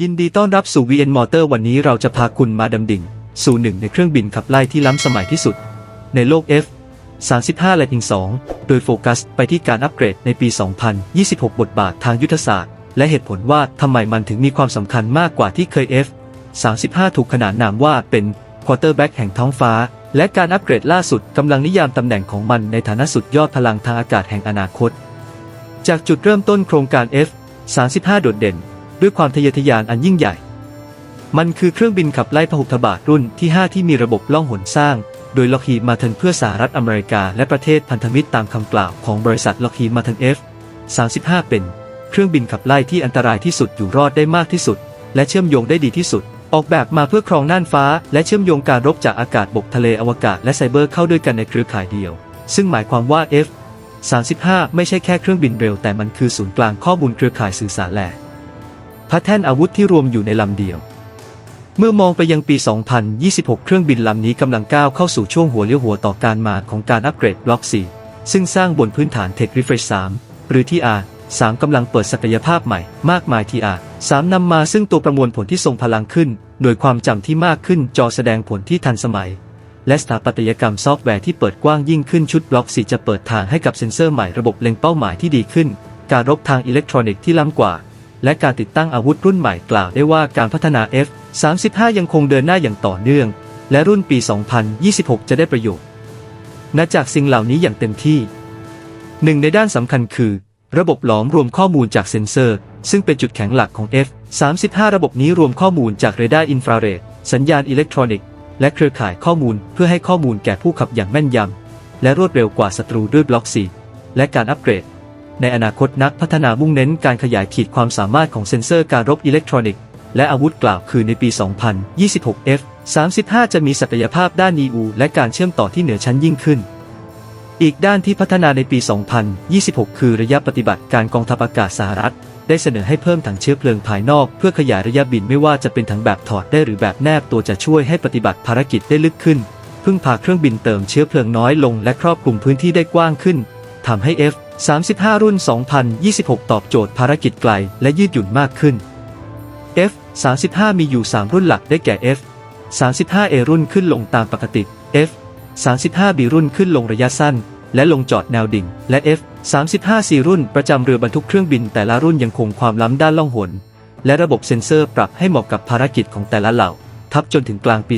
ยินดีต้อนรับสู่ VN Motor วันนี้เราจะพาคุณมาดำดิ่ง สู่หนึ่งในเครื่องบินขับไล่ที่ล้ำสมัยที่สุด ในโลก F 35และอิง2โดยโฟกัสไปที่การอัปเกรดในปี 2026 บทบาททางยุทธศาสตร์ และเหตุผลว่าทำไมมันถึงมีความสำคัญมากกว่าที่เคย F 35 ถูกขนานนามว่าเป็นควอเตอร์แบ็กแห่งท้องฟ้า และการอัปเกรดล่าสุดกำลังนิยามตำแหน่งของมันในฐานะสุดยอดพลังทางอากาศแห่งอนาคต จากจุดเริ่มต้นโครงการ F 35 โดดเด่น ด้วยความทะเยอทะยานอันยิ่งใหญ่ มันคือเครื่องบินขับไล่พหุทบาทรุ่นที่ 5 ที่มีระบบล่องหนสร้าง โดยล็อกฮีมาทันเพื่อสหรัฐอเมริกา และประเทศพันธมิตรตามคำกล่าวของบริษัทล็อกฮีมาทัน F 35 เป็น เครื่องบินขับไล่ที่อันตรายที่สุดอยู่รอดได้มากที่สุด และเชื่อมโยงได้ดีที่สุด ออกแบบมาเพื่อครองน่านฟ้า และเชื่อมโยงการรบจากอากาศบกทะเลอวกาศและไซเบอร์เข้าด้วยกันในเครือข่ายเดียว ซึ่งหมายความว่า F 35 ไม่ใช่แค่เครื่องบินเร็วแต่มันคือศูนย์กลางข้อมูลเครือข่ายสื่อสารแหละ พระแท่นอาวุธที่รวมอยู่ในลำเดียว เมื่อมองไปยังปี 2026 เครื่องบินลำนี้กำลังก้าวเข้าสู่ช่วงหัวเลี้ยวหัวต่อการมาของการอัปเกรดบล็อก 4 ซึ่งสร้างบนพื้นฐาน Tech Refresh 3 หรือ TR 3กำลังเปิดศักยภาพใหม่มากมาย TR 3นำมาซึ่งตัวประมวลผลที่ทรงพลังขึ้นโดยความจำที่มากขึ้นจอแสดงผลที่ทันสมัยและสถาปัตยกรรมซอฟต์แวร์ที่เปิดกว้างยิ่งขึ้นชุดบล็อก4จะเปิดทางให้กับเซ็นเซอร์ใหม่ระบบเล็งเป้าหมายที่ดีขึ้น การรบทางอิเล็กทรอนิกส์ที่ล้ำกว่า และการติดตั้งอาวุธรุ่นใหม่กล่าวได้ว่าการพัฒนา F 35 ยังคงเดินหน้าอย่างต่อเนื่อง และรุ่นปี 2026 จะได้ประโยชน์ณจากสิ่งเหล่านี้อย่างเต็มที่ หนึ่งในด้านสำคัญคือ ระบบหลอมรวมข้อมูลจากเซ็นเซอร์ ซึ่งเป็นจุดแข็งหลักของ F 35 ระบบนี้รวมข้อมูลจากเรดาร์อินฟราเรดสัญญาณอิเล็กทรอนิกส์และเครือข่ายข้อมูลเพื่อให้ข้อมูลแก่ผู้ขับอย่างแม่นยำและรวดเร็วกว่าศัตรูด้วยบล็อก 4 และการอัปเกรด ในอนาคตนักพัฒนามุ่งเน้นการขยายขีดความสามารถของเซ็นเซอร์การรบอิเล็กทรอนิกส์และอาวุธกล่าวคือในปี 2026 F 35 จะมีศักยภาพด้าน EU และการเชื่อมต่อที่เหนือชั้นยิ่งขึ้น อีกด้านที่พัฒนาในปี 2026 คือระยะปฏิบัติการกองทัพอากาศสหรัฐ ได้เสนอให้เพิ่มถังเชื้อเพลิงภายนอกเพื่อขยายระยะบินไม่ว่าจะเป็นถังแบบถอดได้หรือแบบแนบตัวจะช่วยให้ปฏิบัติภารกิจได้ลึกขึ้น พึ่งพาเครื่องบินเติมเชื้อเพลิงน้อยลง และครอบคลุมพื้นที่ได้กว้างขึ้นทำให้ F 35 รุ่น 2026 ตอบโจทย์ภารกิจไกลและยืดหยุ่นมากขึ้น F 35มีอยู่ 3 รุ่นหลักได้แก่ F 35A รุ่นขึ้นลงตามปกติ F 35B รุ่นขึ้นลงระยะสั้น และลงจอดแนวดิ่ง และ F 35C รุ่นประจำเรือบรรทุกเครื่องบินแต่ละรุ่นยังคงความล้ำด้านล่องหน และระบบเซ็นเซอร์ปรับให้เหมาะกับภารกิจของแต่ละเหล่า ทับจนถึงกลางปี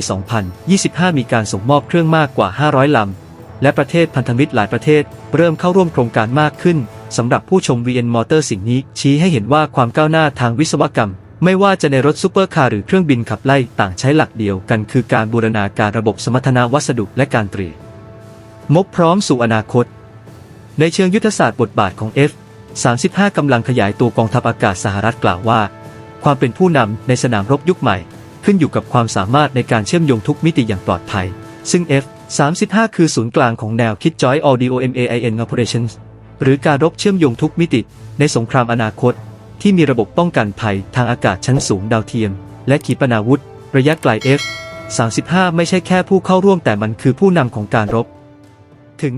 2025 มีการส่งมอบเครื่องมากกว่า 500 ลำ และประเทศพันธมิตรหลายประเทศ เริ่มเข้าร่วมโครงการมากขึ้นสำหรับผู้ชม VN Motor สิ่งนี้ ชี้ให้เห็นว่าความก้าวหน้าทางวิศวกรรม ไม่ว่าจะในรถซูเปอร์คาร์หรือเครื่องบินขับไล่ต่างใช้หลักเดียวกัน คือการบูรณาการระบบสมรรถนะวัสดุและการเตรียมมบพร้อมสู่อนาคต ในเชิงยุทธศาสตร์บทบาทของ F 35กำลังขยายตัวกองทัพอากาศสหรัฐกล่าวว่า ความเป็นผู้นำในสนามรบยุคใหม่ ขึ้นอยู่กับความสามารถในการเชื่อมโยงทุกมิติอย่างปลอดภัย ซึ่ง F 35 คือศูนย์กลางของแนวคิด Joint Audio MAIN Operations หรือการรบเชื่อมโยงทุกมิติ ในสงครามอนาคต ที่มีระบบป้องกันภัยทางอากาศชั้นสูงดาวเทียม และขีปนาวุธ ระยะไกล F 35 ไม่ใช่แค่ผู้เข้าร่วมแต่มันคือผู้นำของการรบ ถึง